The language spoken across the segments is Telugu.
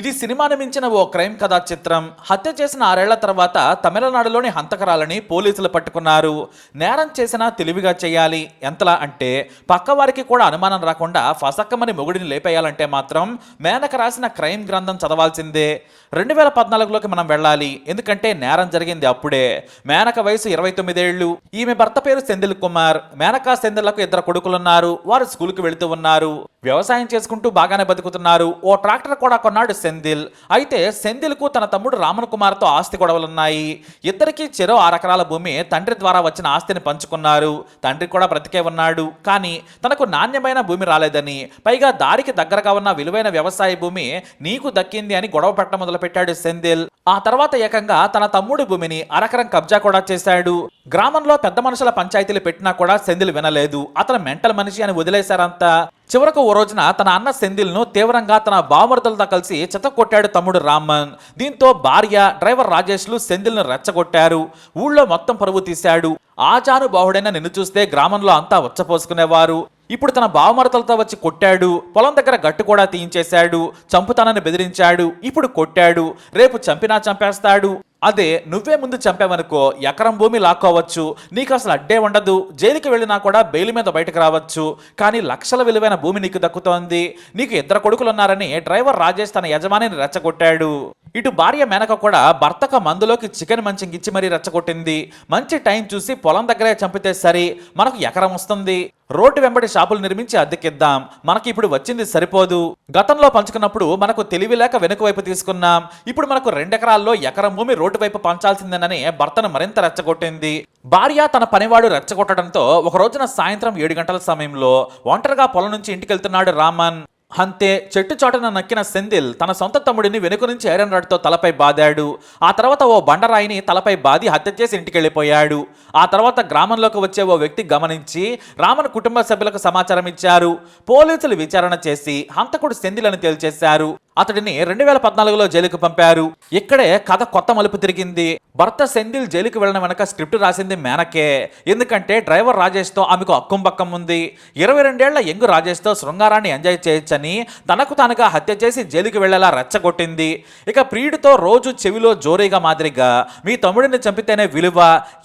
ఇది సినిమాను మించిన ఓ క్రైమ్ కథా చిత్రం. హత్య చేసిన ఆరేళ్ళ తర్వాత తమిళనాడులోని హంతకరాలని పోలీసులు పట్టుకున్నారు. నేరం చేసినా తెలివిగా చేయాలి. ఎంతలా అంటే పక్కవారికి కూడా అనుమానం రాకుండా ఫసక్కమని మొగుడిని లేపేయాలంటే మాత్రం మేనక రాసిన క్రైమ్ గ్రంథం చదవాల్సిందే. రెండు వేల పద్నాలుగులోకి మనం వెళ్ళాలి. ఎందుకంటే నేరం జరిగింది అప్పుడే. మేనక వయసు ఇరవై తొమ్మిదేళ్ళు ఈమె భర్త పేరు సెందిల్ కుమార్. మేనకా సెందిళ్ళకు ఇద్దరు కొడుకులున్నారు. వారు స్కూల్కి వెళుతూ ఉన్నారు. వ్యవసాయం చేసుకుంటూ బాగానే బతుకుతున్నారు. ఓ ట్రాక్టర్ కూడా కొన్నాడు సెందిల్. అయితే సెందిల్కు తన తమ్ముడు రామన్ కుమార్తో ఆస్తి గొడవలున్నాయి. ఇద్దరికీ చెరో ఆరు ఎకరాల భూమి తండ్రి ద్వారా వచ్చిన ఆస్తిని పంచుకున్నారు. తండ్రి కూడా బ్రతికే ఉన్నాడు. కానీ తనకు నాణ్యమైన భూమి రాలేదని పైగా దారికి దగ్గరగా ఉన్న విలువైన వ్యవసాయ భూమి నీకు దక్కింది అని గొడవ పెట్టడం మొదలుపెట్టాడు సెందిల్. ఆ తర్వాత ఏకంగా తన తమ్ముడి భూమిని అరకరం కబ్జా కూడా చేశాడు. గ్రామంలో పెద్ద మనుషుల పంచాయతీలు పెట్టినా కూడా సెందిల్ వినలేదు. అతను మెంటల్ మనిషి అని వదిలేశారంతా. చివరకు ఓ రోజున తన అన్న సెందిల్ను తీవ్రంగా తన బావమరుదలతో కలిసి చెత్త కొట్టాడు తమ్ముడు రామన్. దీంతో భార్య డ్రైవర్ రాజేష్లు సెందిల్ను రెచ్చగొట్టారు. ఊళ్ళో మొత్తం పరువు తీశాడు. ఆచారు బాహుడైన నిన్ను చూస్తే గ్రామంలో అంతా వచ్చపోసుకునేవారు ఇప్పుడు తన బావమరతలతో వచ్చి కొట్టాడు. పొలం దగ్గర గట్టు కూడా తీయించేశాడు. చంపుతానని బెదిరించాడు. ఇప్పుడు కొట్టాడు. రేపు చంపినా చంపేస్తాడు. అదే నువ్వే ముందు చంపావనుకో ఎకరం భూమి లాక్కోవచ్చు నీకు అసలు అడ్డే ఉండదు జైలుకి వెళ్ళినా కూడా బెయిల్ మీద బయటకు రావచ్చు కానీ లక్షల విలువైన భూమి నీకు దక్కుతోంది నీకు ఇద్దరు కొడుకులు ఉన్నారని డ్రైవర్ రాజేష్ తన యజమానిని రెచ్చగొట్టాడు. ఇటు భార్య మేనక కూడా భర్తక మందులోకి చికెన్ మంచింగ్ ఇచ్చి మరీ రెచ్చగొట్టింది. మంచి టైం చూసి పొలం దగ్గరే చంపితే సరి మనకు ఎకరం వస్తుంది. రోడ్డు వెంబడి షాపులు నిర్మించి అద్దెకిద్దాం. మనకి ఇప్పుడు వచ్చింది సరిపోదు. గతంలో పంచుకున్నప్పుడు మనకు తెలివి లేక వెనుక వైపు తీసుకున్నాం. ఇప్పుడు మనకు రెండెకరాల్లో ఎకరం భూమి రోడ్డు వైపు పంచాల్సిందేనని భర్తను మరింత రెచ్చగొట్టింది. భార్య తన పనివాడు రెచ్చగొట్టడంతో ఒక రోజున సాయంత్రం ఏడు గంటల సమయంలో ఒంటరిగా పొలం నుంచి ఇంటికి వెళ్తున్నాడు రామన్. అంతే చెట్టు చాటున నక్కిన సెందిల్ తన సొంత తమ్ముడిని వెనుక నుంచి ఐరన్ రాడ్తో తలపై బాదాడు. ఆ తర్వాత ఓ బండరాయిని తలపై బాది హత్య చేసి ఇంటికెళ్ళిపోయాడు. ఆ తర్వాత గ్రామంలోకి వచ్చే ఓ వ్యక్తి గమనించి రామన్ కుటుంబ సభ్యులకు సమాచారం ఇచ్చారు పోలీసులు విచారణ చేసి హంతకుడు సెందిల్ అని తేల్చేశారు. అతడిని రెండు వేల పద్నాలుగులో జైలుకు పంపారు. ఇక్కడే కథ కొత్త మలుపు తిరిగింది. భర్త సెందిల్ జైలుకు వెళ్ళడం వెనక స్క్రిప్ట్ రాసింది మేనకే. ఎందుకంటే డ్రైవర్ రాజేష్తో ఆమెకు అక్కంబక్కం ఉంది. ఇరవై రెండేళ్ళ యంగు రాజేష్తో శృంగారాన్ని ఎంజాయ్ చేయొచ్చని తనకు తానుగా హత్య చేసి జైలుకి వెళ్ళేలా రెచ్చగొట్టింది. ఇక ప్రియుడితో రోజు చెవిలో జోరీగా మాదిరిగా మీ తమ్ముడిని చంపితేనే విలువ.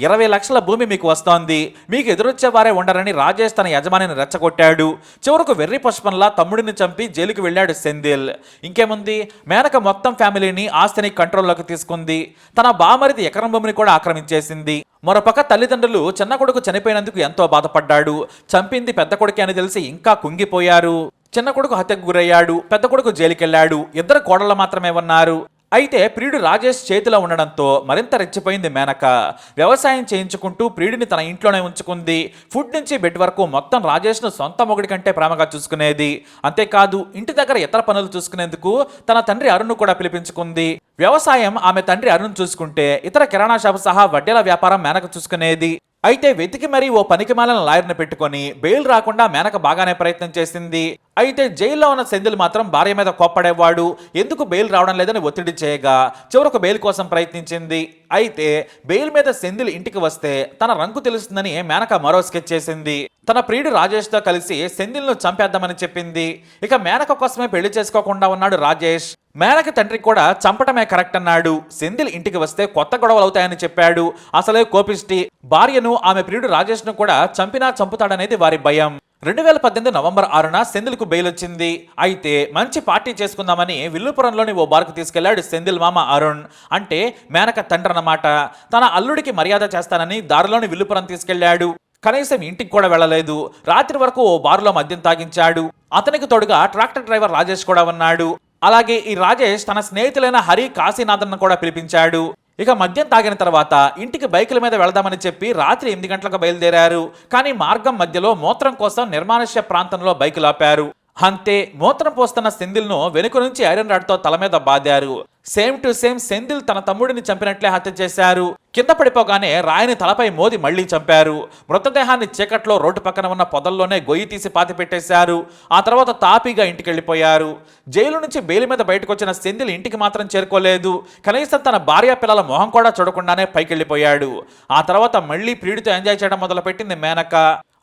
ఇరవై లక్షల భూమి మీకు వస్తోంది. మీకు ఎదురొచ్చే వారే ఉండరని రాజేష్ తన యజమానిని రెచ్చగొట్టాడు. చివరకు వెర్రి పుష్పంలా తమ్ముడిని చంపి జైలుకి వెళ్ళాడు సెందిల్. ఇంకేముంది? మేనక మొత్తం ఫ్యామిలీని ఆస్తిని కంట్రోల్లోకి తీసుకుంది. తన బామరిది ఎకరం భూమిని కూడా ఆక్రమించేసింది. మరోపక్క తల్లిదండ్రులు చిన్న కొడుకు చనిపోయినందుకు ఎంతో బాధపడ్డాడు. చంపింది పెద్ద కొడుకే అని తెలిసి ఇంకా కుంగిపోయారు. చిన్న కొడుకు హత్యకు గురయ్యాడు. పెద్ద కొడుకు జైలుకెళ్ళాడు ఇద్దరు కోడళ్ళు మాత్రమే ఉన్నారు. అయితే ప్రియుడు రాజేష్ చేతిలో ఉండడంతో మరింత రెచ్చిపోయింది మేనక. వ్యవసాయం చేయించుకుంటూ ప్రియుడిని తన ఇంట్లోనే ఉంచుకుంది. ఫుడ్ నుంచి బెడ్ వరకు మొత్తం రాజేష్ను సొంత మొగుడి కంటే ప్రేమగా చూసుకునేది. అంతేకాదు ఇంటి దగ్గర ఇతర పనులు చూసుకునేందుకు తన తండ్రి అరుణ్ను కూడా పిలిపించుకుంది. వ్యవసాయం ఆమె తండ్రి అరుణ్ చూసుకుంటే ఇతర కిరాణా షాపు సహా వడ్డీల వ్యాపారం మేనక చూసుకునేది. అయితే వెతికి మరీ ఓ పనికిమాలను లాయర్ని పెట్టుకొని బెయిల్ రాకుండా మేనక బాగానే ప్రయత్నం చేసింది. అయితే జైల్లో ఉన్న సెంధిల్ మాత్రం భార్య మీద కోప్పడేవాడు. ఎందుకు బెయిల్ రావడం లేదని ఒత్తిడి చేయగా చివరకు బెయిల్ కోసం ప్రయత్నించింది. అయితే బెయిల్ మీద సెంధిల్ ఇంటికి వస్తే తన రంగు తెలుస్తుందని మేనక మరో స్కెచ్ చేసింది. తన ప్రియుడు రాజేష్తో కలిసి సెంధిల్ను చంపేద్దామని చెప్పింది. ఇక మేనక కోసమే పెళ్ళి చేసుకోకుండా ఉన్నాడు రాజేష్. మేనక తండ్రి కూడా చంపటమే కరెక్ట్ అన్నాడు. సెంధిల్ ఇంటికి వస్తే కొత్త గొడవలు అవుతాయని చెప్పాడు. అసలే కోపిష్టి. భార్యను ఆమె ప్రియుడు రాజేష్ను కూడా చంపినా చంపుతాడనేది వారి భయం. రెండు వేల పద్దెనిమిది నవంబర్ ఆరున సెంధిల్కు బెయిల్ వచ్చింది అయితే మంచి పార్టీ చేసుకుందామని విల్లుపురంలోని ఓ బార్కు తీసుకెళ్ళాడు సెంధిల్ మామ అరుణ్. అంటే మేనక తండ్రి అన్నమాట. తన అల్లుడికి మర్యాద చేస్తానని దారిలోని విల్లుపురం తీసుకెళ్ళాడు. కనీసం ఇంటికి కూడా వెళ్ళలేదు. రాత్రి వరకు ఓ బారులో మద్యం తాగించాడు. అతనికి తోడుగా ట్రాక్టర్ డ్రైవర్ రాజేష్ కూడా ఉన్నాడు. అలాగే ఈ రాజేష్ తన స్నేహితులైన హరి కాశీనాథన్ను కూడా పిలిపించాడు. ఇక మద్యం తాగిన తర్వాత ఇంటికి బైకుల మీద వెళదామని చెప్పి రాత్రి ఎనిమిది గంటలకు బయలుదేరారు. కానీ మార్గం మధ్యలో మూత్రం కోసం నిర్మానుష్య ప్రాంతంలో బైకులు ఆపారు అంతే మూత్రం పోస్తున్న సెందిల్ను వెనుక నుంచి ఐరన్ రాడ్తో తల మీద బాదారు. సేమ్ టు సేమ్ సెందిల్ తన తమ్ముడిని చంపినట్లే హత్య చేశారు. కింద పడిపోగానే రాయిని తలపై మోది మళ్ళీ చంపారు. మృతదేహాన్ని చీకట్లో రోడ్డు పక్కన ఉన్న పొదల్లోనే గొయ్యి తీసి పాతి పెట్టేశారు. ఆ తర్వాత తాపీగా ఇంటికి వెళ్ళిపోయారు జైలు నుంచి బెయిల్ మీద బయటకు వచ్చిన సెందిల్ ఇంటికి మాత్రం చేరుకోలేదు. కనీసం తన భార్య పిల్లల మొహం కూడా చూడకుండానే పైకి వెళ్ళిపోయాడు ఆ తర్వాత మళ్ళీ ప్రియుడితో ఎంజాయ్ చేయడం మొదలుపెట్టింది మేనక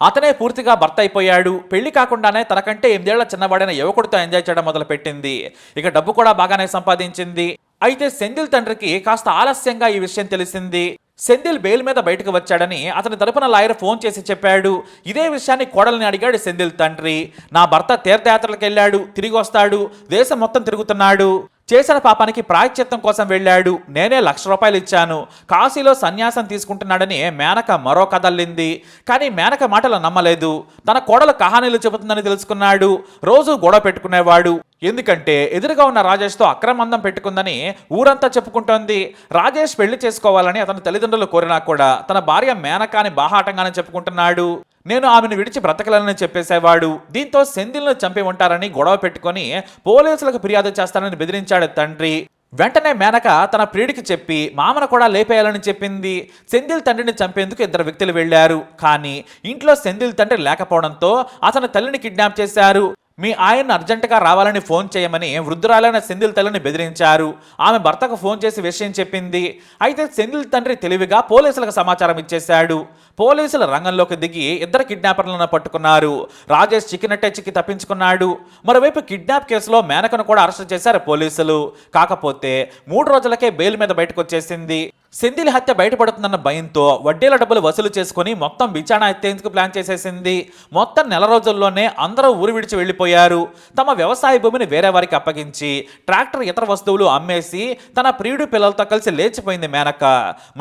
అతనే పూర్తిగా భర్త అయిపోయాడు. పెళ్ళి కాకుండానే తనకంటే ఎనిమిదేళ్ళ చిన్నవాడైన యువకుడితో ఎంజాయ్ చేయడం మొదలుపెట్టింది. ఇక డబ్బు కూడా బాగానే సంపాదించింది. అయితే సెందిల్ తండ్రికి కాస్త ఆలస్యంగా ఈ విషయం తెలిసింది. సెందిల్ బెయిల్ మీద బయటకు వచ్చాడని అతని తరపున లాయర్ ఫోన్ చేసి చెప్పాడు. ఇదే విషయాన్ని కోడల్ని అడిగాడు సెందిల్ తండ్రి. నా భర్త తీర్థయాత్రలకు వెళ్ళాడు తిరిగి వస్తాడు. దేశం మొత్తం తిరుగుతున్నాడు. చేసిన పాపానికి ప్రాయశ్చిత్తం కోసం వెళ్ళాడు. నేనే లక్ష రూపాయలు ఇచ్చాను. కాశీలో సన్యాసం తీసుకుంటున్నాడని మేనక మరో కదల్లింది కానీ మేనక మాటలు నమ్మలేదు. తన కోడలు కహానీలు చెబుతుందని తెలుసుకున్నాడు. రోజు గొడవ పెట్టుకునేవాడు. ఎందుకంటే ఎదురుగా ఉన్న రాజేష్తో అక్రమందం పెట్టుకుందని ఊరంతా చెప్పుకుంటోంది. రాజేష్ పెళ్ళి చేసుకోవాలని అతని తల్లిదండ్రులు కోరినా కూడా తన భార్య మేనకాని బాహాటంగానే చెప్పుకుంటున్నాడు. నేను ఆమెను విడిచి బ్రతకలేనని చెప్పేసేవాడు. దీంతో సెందిల్ను చంపి ఉంటారని గొడవ పెట్టుకొని పోలీసులకు ఫిర్యాదు చేస్తానని బెదిరించాడు తండ్రి. వెంటనే మేనక తన ప్రియుడికి చెప్పి మామను కూడా లేపేయాలని చెప్పింది. సెందిల్ తండ్రిని చంపేందుకు ఇద్దరు వ్యక్తులు వెళ్ళారు కానీ ఇంట్లో సెందిల్ తండ్రి లేకపోవడంతో అతని తల్లిని కిడ్నాప్ చేశారు. మీ ఆయన అర్జెంటుగా రావాలని ఫోన్ చేయమని వృద్ధురాలైన సెందిల్ తల్లిని బెదిరించారు. ఆమె భర్తకు ఫోన్ చేసి విషయం చెప్పింది. అయితే సెందిల్ తండ్రి తెలివిగా పోలీసులకు సమాచారం ఇచ్చేశాడు. పోలీసులు రంగంలోకి దిగి ఇద్దరు కిడ్నాపర్లను పట్టుకున్నారు. రాజేష్ చిక్కినట్టే చిక్కి తప్పించుకున్నాడు. మరోవైపు కిడ్నాప్ కేసులో మేనకను కూడా అరెస్ట్ చేశారు పోలీసులు. కాకపోతే మూడు రోజులకే బెయిల్ మీద బయటకు వచ్చేసింది. సెంధిల్ హత్య బయటపడుతుందన్న భయంతో వడ్డీల డబ్బులు వసూలు చేసుకుని మొత్తం బిచానా ఎత్తేందుకు ప్లాన్ చేసేసింది. మొత్తం నెల రోజుల్లోనే అందరూ ఊరు విడిచి వెళ్ళిపోయారు. తమ వ్యవసాయ భూమిని వేరే వారికి అప్పగించి ట్రాక్టర్ ఇతర వస్తువులు అమ్మేసి తన ప్రియుడి పిల్లలతో కలిసి లేచిపోయింది మేనక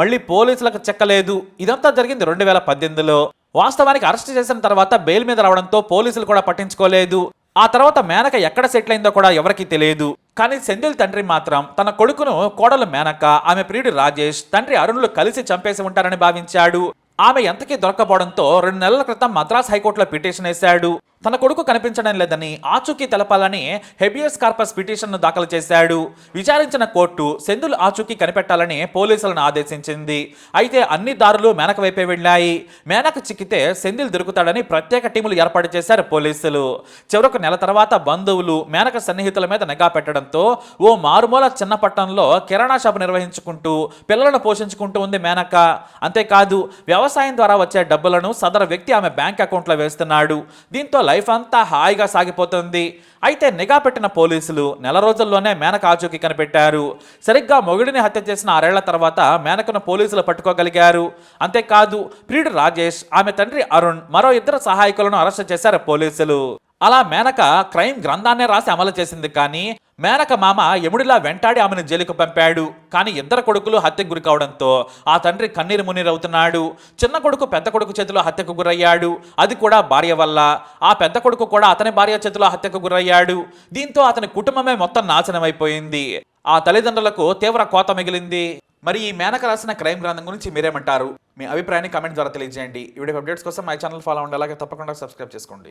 మళ్ళీ పోలీసులకు చెక్కలేదు. ఇదంతా జరిగింది రెండు వేల పద్దెనిమిదిలో. వాస్తవానికి అరెస్ట్ చేసిన తర్వాత బెయిల్ మీద రావడంతో పోలీసులు కూడా పట్టించుకోలేదు. ఆ తర్వాత మేనక ఎక్కడ సెటిల్ అయిందో కూడా ఎవరికీ తెలియదు. కానీ సెంధిల్ తండ్రి మాత్రం తన కొడుకును కోడలు మేనక ఆమె ప్రియుడు రాజేష్ తండ్రి అరుణులు కలిసి చంపేసి ఉంటారని భావించాడు. ఆమె ఎంతకీ దొరకపోవడంతో రెండు నెలల క్రితం మద్రాస్ హైకోర్టులో పిటిషన్ వేశాడు. తన కొడుకు కనిపించడం లేదని ఆచూకీ తెలపాలని హెబియస్ కార్పస్ పిటిషన్ను దాఖలు చేశాడు. విచారించిన కోర్టు సెందుల్ ఆచూకీ కనిపెట్టాలని పోలీసులను ఆదేశించింది. అయితే అన్ని దారులు మేనక వైపే వెళ్ళాయి. మేనక చిక్కితే సెందిల్ దొరుకుతాడని ప్రత్యేక టీములు ఏర్పాటు చేశారు పోలీసులు. చివరకు నెల తర్వాత బంధువులు మేనక సన్నిహితుల మీద నిఘా పెట్టడంతో ఓ మారుమూల చిన్న పట్టణంలో కిరాణా షాపు నిర్వహించుకుంటూ పిల్లలను పోషించుకుంటూ ఉంది మేనక. అంతేకాదు వ్యవసాయం ద్వారా వచ్చే డబ్బులను సదరు వ్యక్తి ఆమె బ్యాంక్ అకౌంట్లో వేస్తున్నాడు. దీంతో లైఫ్ అంతా హాయిగా సాగిపోతుంది. అయితే నిఘా పెట్టిన పోలీసులు నెల రోజుల్లోనే మేనక ఆచూకీ కనిపెట్టారు. సరిగ్గా మొగుడిని హత్య చేసిన ఆరేళ్ళ తర్వాత మేనకను పోలీసులు పట్టుకోగలిగారు. అంతేకాదు ప్రియుడు రాజేష్ ఆమె తండ్రి అరుణ్ మరో ఇద్దరు సహాయకులను అరెస్ట్ చేశారు పోలీసులు. అలా మేనక క్రైమ్ గ్రంథాన్నే రాసి అమలు చేసింది కానీ మేనక మామ యముడిలా వెంటాడి ఆమెను జైలుకు పంపాడు. కానీ ఇద్దరు కొడుకులు హత్యకు గురి కావడంతో ఆ తండ్రి కన్నీరు మునీరవుతున్నాడు చిన్న కొడుకు పెద్ద కొడుకు చేతిలో హత్యకు గురయ్యాడు. అది కూడా భార్య వల్ల. ఆ పెద్ద కొడుకు కూడా అతని భార్య చేతిలో హత్యకు గురయ్యాడు. దీంతో అతని కుటుంబమే మొత్తం నాశనమైపోయింది. ఆ తల్లిదండ్రులకు తీవ్ర కోత మిగిలింది. మరి ఈ మేనక రాసిన క్రైమ్ గ్రంథం గురించి మీరేమంటారు? మీ అభిప్రాయాన్ని కమెంట్ ద్వారా తెలియజేయండి. ఇవి వీడియో అప్డేట్స్ కోసం మై ఛానల్ ఫాలో అవ్వండి. అలాగే తప్పకుండా సబ్స్క్రైబ్ చేసుకోండి.